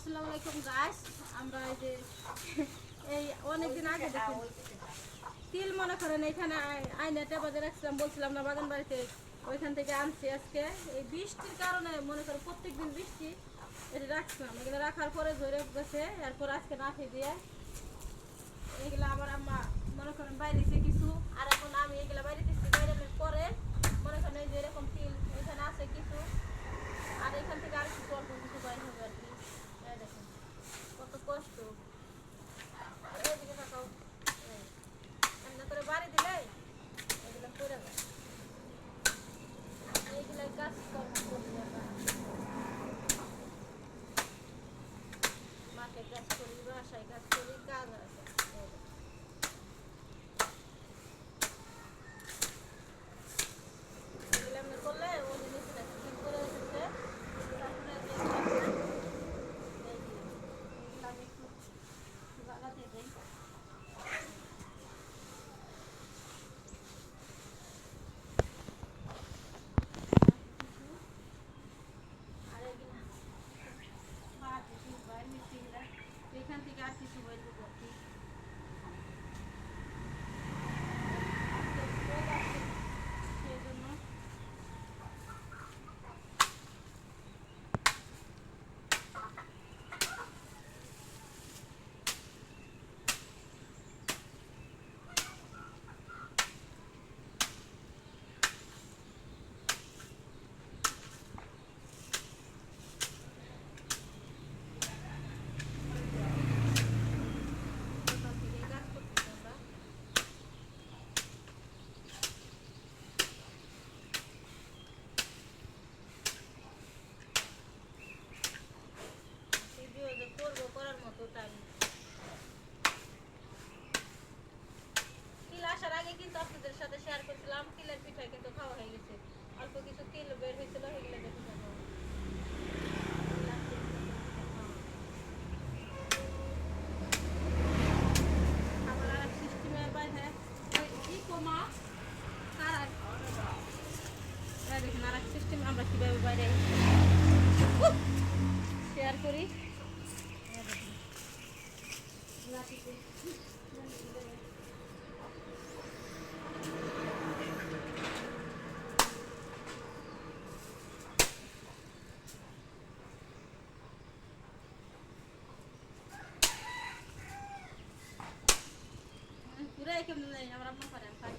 আসসালামু আলাইকুম গাইস আমরা এই যে, এই অনেকদিন আগে দেখুন, তিল মনে করেন এখানে আই- বাজারে রাখছিলাম, বলছিলাম না বাগান বাড়িতে ওইখান থেকে আনছি আজকে। এই বৃষ্টির কারণে মনে করেন প্রত্যেকদিন বৃষ্টি, এটা রাখছিলাম। এগুলো রাখার পরে ধরে গেছে এরপর আজকে নাফি দিয়ে এগুলো আমার আম্মা মনে করেন বাইরেছে কিছু, আর এখন আমি এগুলো বাইরে দিচ্ছি বাইরে পরে মনে করেন এই যে এরকম তিল এখানে আছে কিছু আর এখান থেকে আর কিছু অল্প কিছু বাইর হবে আর কি এই দেখুন কত কষ্ট এইদিকে তাকাও। এই। এমনি করে বাড়ি দিলে এগুলো করে যায় এইগুলো কাজ কর্ম করতে আমরা। মাঠে কাজ করি বাসায় কাজ করি কাজ আছে এই দেখুন। এগুলো এমনি করলে ওই জিনিসটা ঠিক করে রেখেছে তারপরে যে এগুলো আছে, এই যে, এগুলো আমি একটু লাগাতে দেই আর এগুলো বাদ দিছি, বাইর হইছে এগুলা। এখান থেকে আর আপনাদের সাথে শেয়ার করছিলাম, তিলের পিঠা কিন্তু খাওয়া হয়ে গেছে। অল্প কিছু তিল বের হয়েছিল সেগুলো দেখে যাব আমরা কীভাবে বাইরে শেয়ার করি। পুরো কেমন নেই আমার আম্মা পারে আমি পারি